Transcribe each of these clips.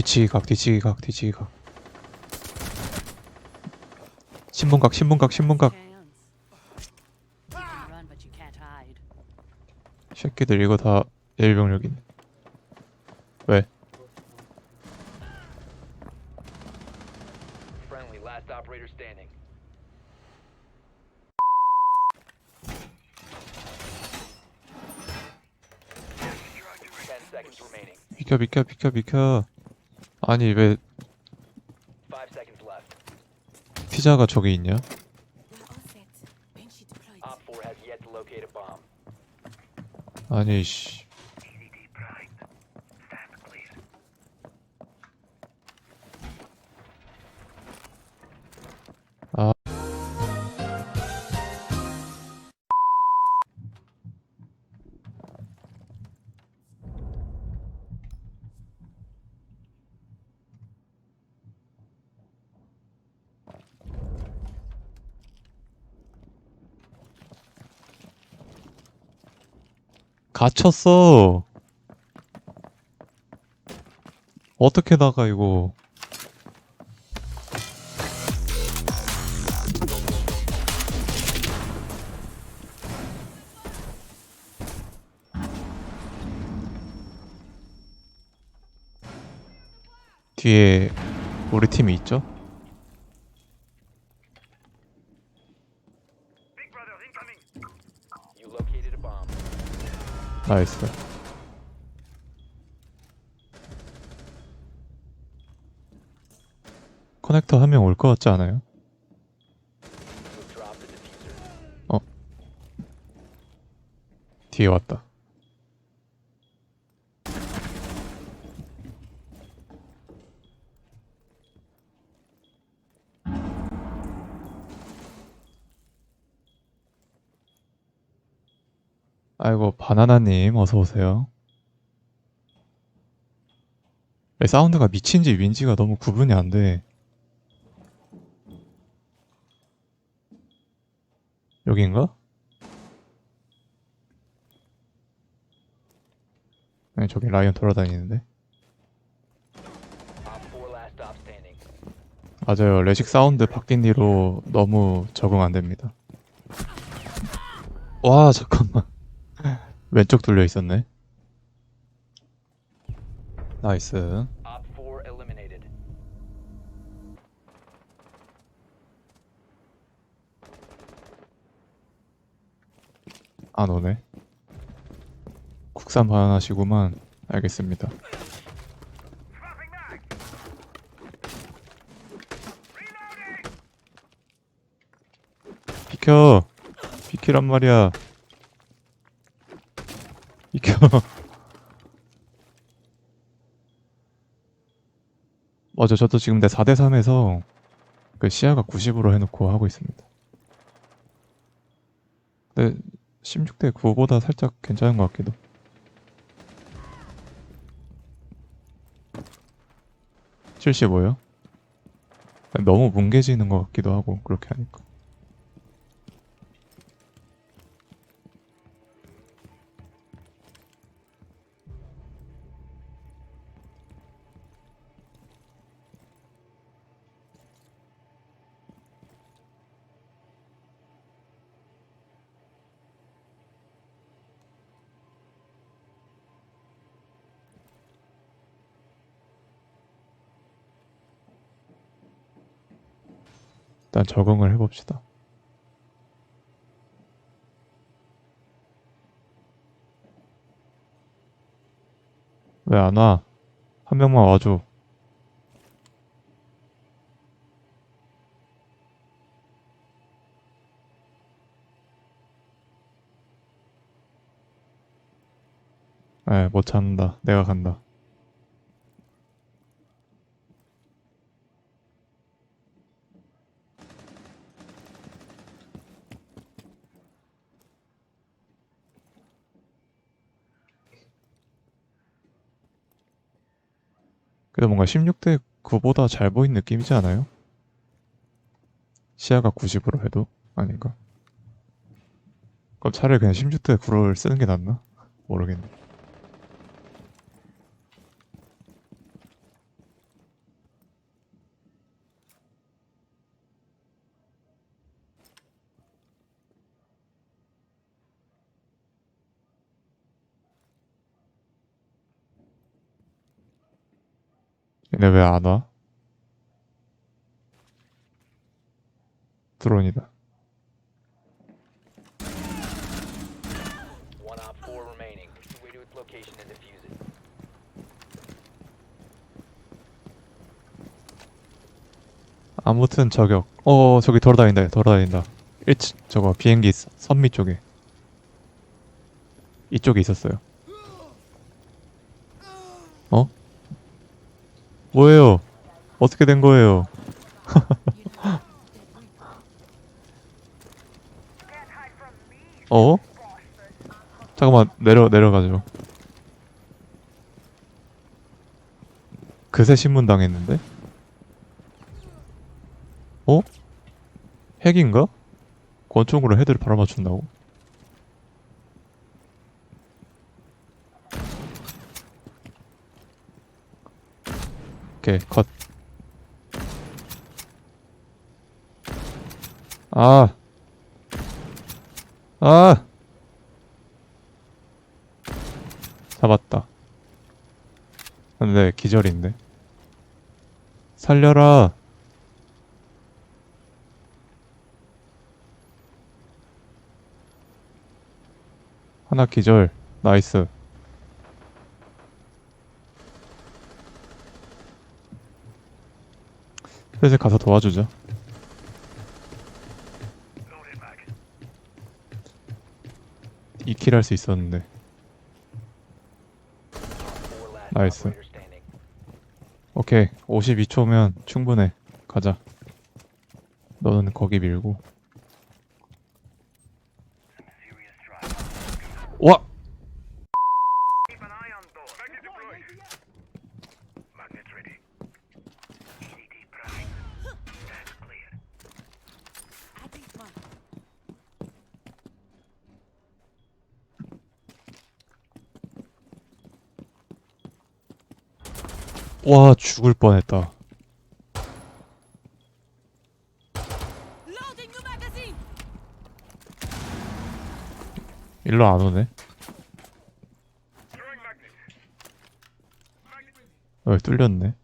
뒤치기 각 뒤치기 각 뒤치기 각 신문각 신문각 신문각. 새끼들 이거 다 일병력이네 왜? 비켜 비켜 비켜 비켜 아니 왜 Five seconds left. 피자가 저기 있냐? Op 4 has yet to locate a bomb. 아니 씨 갇혔어. 어떻게 나가 이거? 뒤에 우리 팀이 있죠? 나이스. 커넥터 한 명 올 것 같지 않아요? Diffuser. 뒤에 왔다. 아이고 바나나님 어서 오세요. 왜 사운드가 미친지 윈지가 너무 구분이 안 돼. 여긴가? 아니 저기 라이언 돌아다니는데 Op 4 last stop standing. 맞아요 레식 사운드 바뀐 뒤로 너무 적응 안 됩니다 와 잠깐만 왼쪽 돌려 있었네. 나이스. Op 4 eliminated. 안 오네. 국산 반환하시구만. 알겠습니다. 비켜. 비키란 말이야 비켜 맞아 저도 지금 내 4대3에서 그 시야가 90으로 해놓고 하고 있습니다. 근데 16대 9보다 살짝 괜찮은 것 같기도. (75요) 너무 뭉개지는 것 같기도 하고 그렇게 하니까 일단 적응을 해봅시다 왜 안 와? 한 명만 와줘 에, 못 찾는다. 내가 간다. 그래도 뭔가 16대 9보다 잘 보인 느낌이지 않아요? 시야가 90으로 해도 아닌가? 그럼 차라리 그냥 16대 9를 쓰는 게 낫나? 모르겠네. 얘네 왜안 와? 드론이다. One op 4 remaining. Make your way to its location and defuse it. 아무튼 저격. 어 저기 돌아다닌다. 돌아다닌다. 1층 저거 비행기 있- 선미 쪽에. 이쪽에 있었어요. 어? 뭐예요? 어떻게 된 거예요? 어? 잠깐만 내려 내려가죠. 그새 신문 당했는데? 어? 핵인가? 권총으로 헤드를 바로 맞춘다고? 오케이 컷. 아. 아. 잡았다. 근데 기절인데. 살려라. 하나 기절. 나이스. 슬슬 가서 도와주자. 이킬 할 수 있었는데. Standing. 오케이. 52초면 충분해. 가자. 너는 거기 밀고. 와, 죽을 뻔했다. 일로 안 오네. 어, 뚫렸네.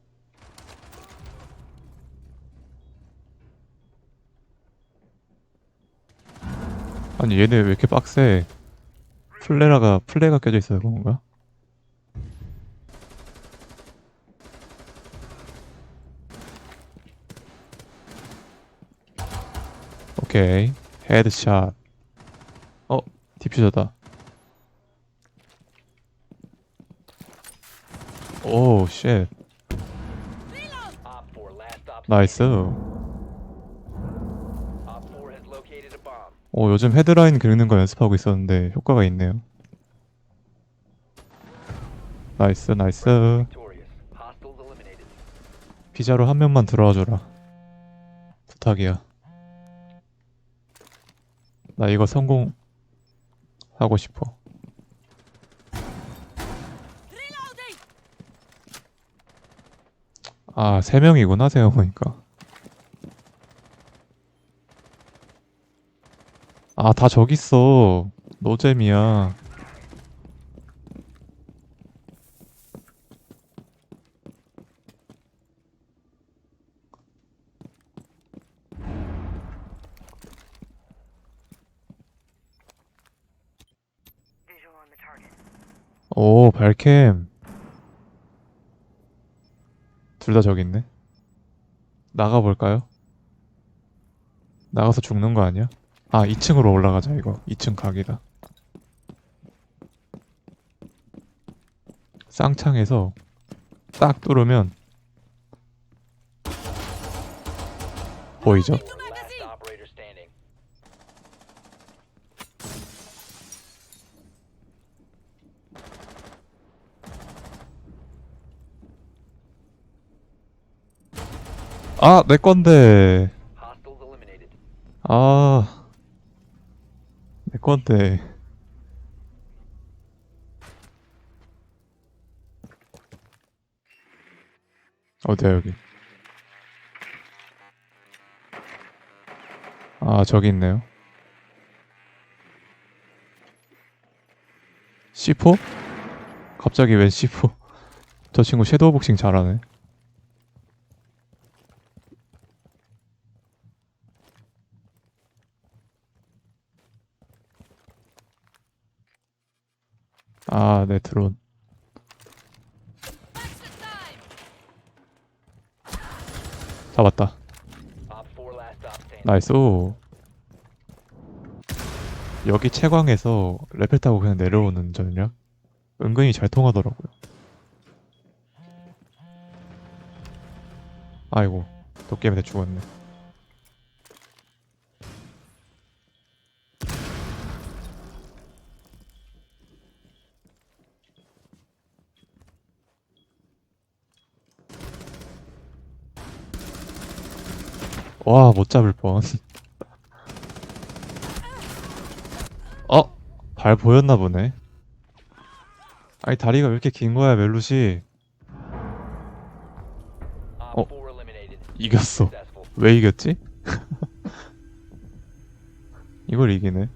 아니, 얘네 왜 이렇게 빡세? 플레라가, 플레가 껴져 있어서 그런가? 오케이. 헤드샷. 어, 디퓨저다. 오, 쉣. Op 4 last stop 나이스. Op 4 has located a bomb. 오, 요즘 헤드라인 긁는 거 연습하고 있었는데 효과가 있네요. 나이스, 나이스. 피자로 한 명만 들어와 줘라. 부탁이야. 나 이거 성공 하고 싶어. 아, 세 명이구나, 생각해보니까. 아, 다 저기 있어. 노잼이야. 발캠. 둘 다 저기 있네. 나가볼까요? 나가서 죽는 거 아니야? 아, 2층으로 올라가자, 이거. 2층 각이다. 쌍창에서 딱 뚫으면 보이죠? 아, 내 건데. 아, 내 건데. 어디야, 여기? 아, 저기 있네요. C4? 갑자기 웬 C4? 저 친구 섀도우 복싱 잘하네. 아, 내 드론. 잡았다. Op 4 last stop standing. 나이스. 여기 채광에서 레펠 타고 그냥 내려오는 전략 은근히 잘 통하더라고요. 아이고 도깨비한테 죽었네. 와 못 잡을 뻔. 어? 발 보였나 보네. 아니 다리가 왜 이렇게 긴 거야 멜루시? 어. 4 eliminated. 이겼어. 왜 이겼지? 이걸 이기네.